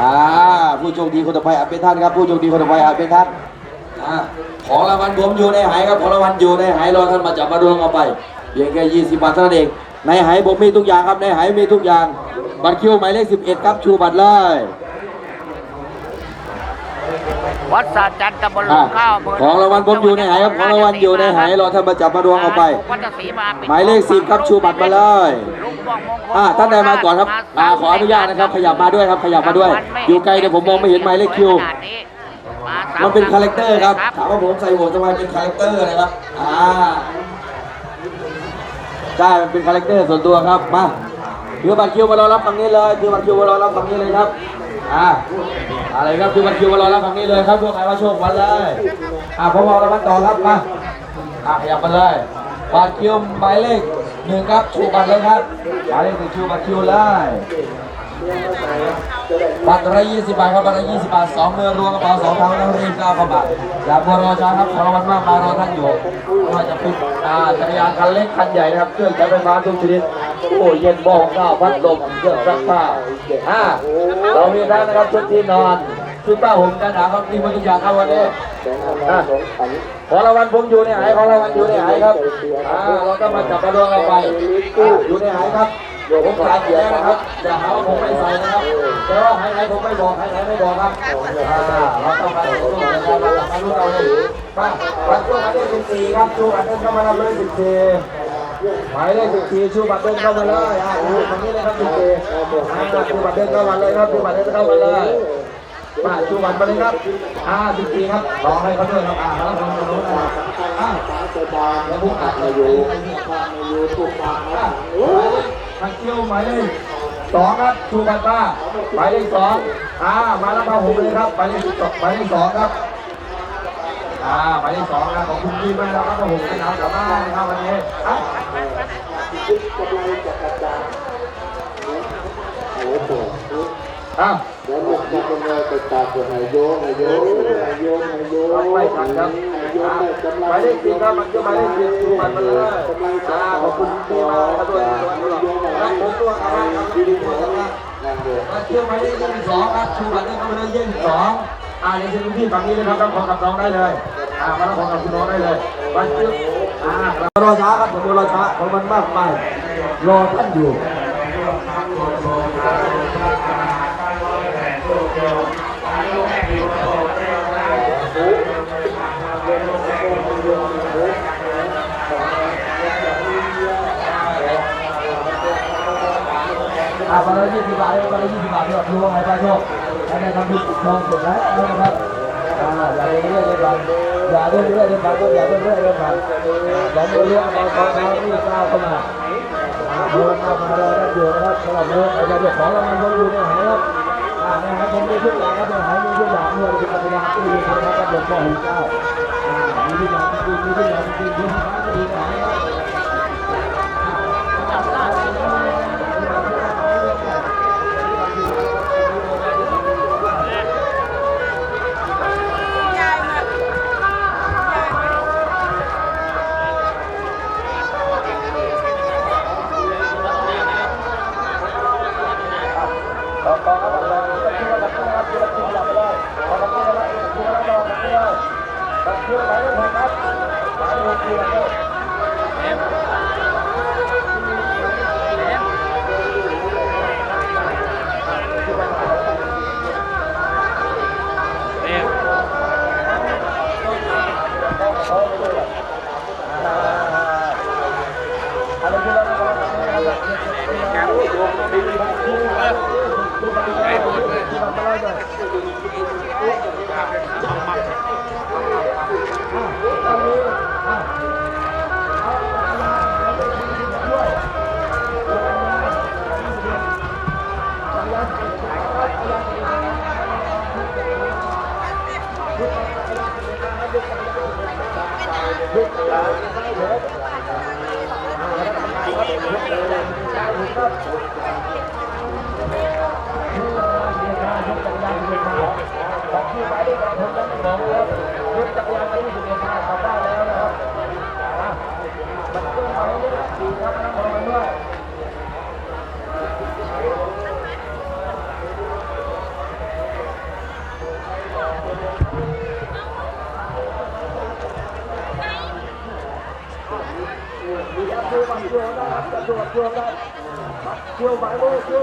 อ่าผู้โชคดีคนต่อไปอาจเป็นท่านครับ ผู้โชคดีคนต่อไปอาจเป็นท่านอ่าของรางวัลผมอยู่ในหายครับของรางวัลอยู่ในหายรอท่านมาจับมาดวงเอาไปเพียงแค่20บาทเท่านั้นเองในหายผมมีทุกอย่างครับในหายมีทุกอย่าง บัตรคิวหมายเลข11ครับชูบัตรเลยวัดสาจันทร์ตำบลหลอ่าวงข้าวอำเภของรางวัลผมอยู่ในหายครับของรางวัลอยู่ในหายรอท่านมาจับมาดวงเอาไปวัดศรีมาปิดหมายเลข10ครับชูบัตรมาเลย ลุงม่วงมงคลอ่าท่านใดมาก่อนครับอ่าขออนุญาตนะครับ ขยับมาด้วยครับ ขยับมาด้วย อยู่ไกลเดี๋ยวผมมองไม่เห็นหมายเลขคิวขนาดนี้มาสามันเป็นคาแรคเตอร์ครับถามว่าผมใส่หมวกทำไมเป็นคาแรคเตอร์นะครับอ่าใช่มันเป็นคาแรคเตอร์ส่วนตัวครับมาถือบัตรคิวมารอรับฝั่งนี้เลยถือบัตรคิวมารอรับฝั่งนี้เลยครับอ่าอะไรครับถือบัตรคิวมารอรับฝั่งนี้เลยครับพวกใครว่าโชควันเลยอ่าผมเอาละมันต่อครับมาอ่าขยับมาเลยบัตรคิวหมายเลข หนึ่งครับชูบัตรเลยครับหมายเลขหนึ่งชูบัตรคิวเลยบัตรละ20บบาทครับบัตรละ20บาทสองมือรวมกระเป๋าสองเท้าแล้วรีบก้าวเข้ามาอย่าบัวรอช้าครับขอรางวัลมากมารอท่านอยู่ไม่ว่าจะเป็นอ่าจักรยานคันเล็กคันใหญ่นะครับเครื่องใช้ไฟฟ้าทุกชนิดโอ้เย็นหม้อข้าวพัดลมเครื่องซักผ้าอ่าเรามีทั้งนะครับชุดที่นอน ชุดผ้าห่มกันหนาวครับมีหมดทุกอย่างครับวันนี้อะของรางวัลผมอยู่ในหายของรางวัลอยู่ในหายครับอ่าเราต้องมาจับประดวงเราไปอ่าอยู่ในหายครับผมใส่อยู่แล้วนะครับอย่าหาว่าผมไม่ใส่นะครับแต่ว่าใครๆผมไม่บอกใครๆไม่บอกครับอ่าเราต้องมาสู้กันครับเรามาลุ้นเอาเลยมาวันช่วงวันที่14ครับชูบัตรเดินเข้ามารับเลย14หมายเลข14ชูบัตรเดินเข้ามาเลยอ่าดูตรงนี้เลยครับ14อ่าชูบัตรเดินเข้ามาเลยครับชูบัตรเดินเข้ามาเลย มาชูบัตรมาเลยครับอ่า14ครับรอให้เขาด้วยครับอ่าแล้วผมจะรู้นะอ่าแล้วผู้อัดมาอยู่อยู่ถูกปากนะมาเที่ยวหมายเลขสองครับชูบัตรมาหมายเลขสองอ่ามาแล้วมาผมเลยครับหมายเลขสองหมายเลขสองครับอ่าหมายเลขสองนะขอบคุณพี่มาแล้วครับผมให้น้ำกลับบ้านนะครับวันนี้อะอะ แล้วลูกจะเป็นไงไปตาตัวไหนโยนไหนโยนไหนโยนไหนโยนไม่ทันครับอะหมายเลขสี่ครับมันคือหมายเลขสี่ชูบัตรมาเลยอ่าขอบคุณพี่มากครับด้วยครับผมตัวครับครับพี่ตัวครับนั่นเลยมาเที่ยวหมายเลขยี่สิบสองครับชูบัตรเดินเข้ามาเลยยี่สิบสองอ่าเดี๋ยวจะคุณพี่ฝั่งนี้นะครับรับของกับน้องได้เลยอ่ามารับของกับคุณน้องได้เลยมาเที่ยวอ่ารอช้าครับผมรอช้าเพราะมันมากไปรอท่านอยู่ อ่าวันละยี่สิบบาทวันละยี่สิบบาทเนี่ยรวมให้ป้าโชค ให้ได้ทำบุญปิดทองสุดแล้วนะครับอ่าอย่าเรื่อยๆเลยบังอย่าเรื่อยๆเลยบังก็อย่าเรื่อยๆเลยบังสองมือเลี้ยงเอาคอเท้าที่ก้าวเข้ามาเดินเข้ามาเราได้อยู่นะครับสำหรับเนื้อไอ้เจ้าของรางวัลผมองอยู่ในหายครับอ่าในหายผมมีทุกอย่างครับในหายมีทุกอย่างเมื่อเป็นปัญญาณที่มีทางการหลวงพ่อหุ่นเจ้าอ่ามีทุกอย่างจริงมีทุกอย่างจริงมีทุกอย่างจริงหายครับ কেউ বাইরে কেউ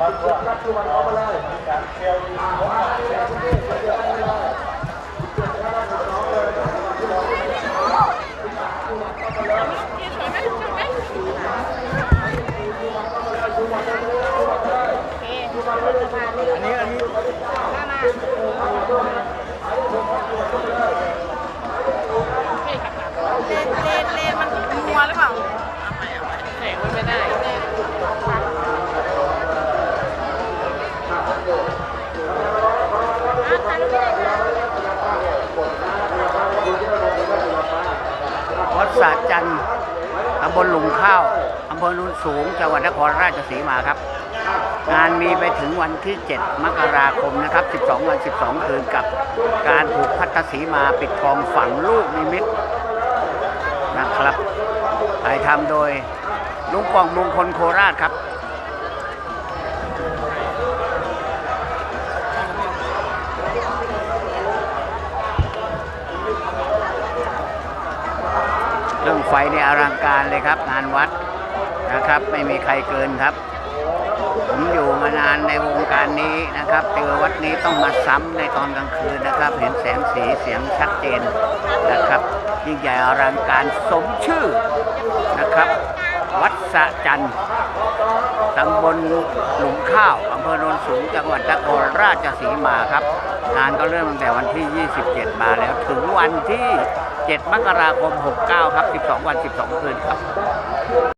มันก็มันเอามาเลย นตำบลหลุมข้าวอำเภอโนุนสูงจังหวัดนครราชสีมาครับ งานมีไปถึงวันที่ 7 มกราคมนะครับ 12 วัน 12 คืนกับการผูกพัทสีมาปิดทองฝังลูกนิมิตนะครับถ่ายทำโดยลุงปองมงคลโคราชครับ เรื่องไฟในยอลังการเลยครับ งานวัดนะครับ ไม่มีใครเกินครับ ผมอยู่มานานในวงการนี้นะครับเจอวัดนี้ต้องมาซ้ำในตอนกลางคืนนะครับ เห็นแสงสีเสียงชัดเจนนะครับ ยิ่งใหญ่อลังการสมชื่อนะครับ วัดสะจันต์ตำบลหลุมข้าวอำเภอโนนสูงจังหวัดนครราชสีมาครับงานก็เริ่มตั้งแต่วันที่ 27 มาแล้วถึงวันที่ 7 มกราคม 69 ครับ 12 วัน 12 คืนครับ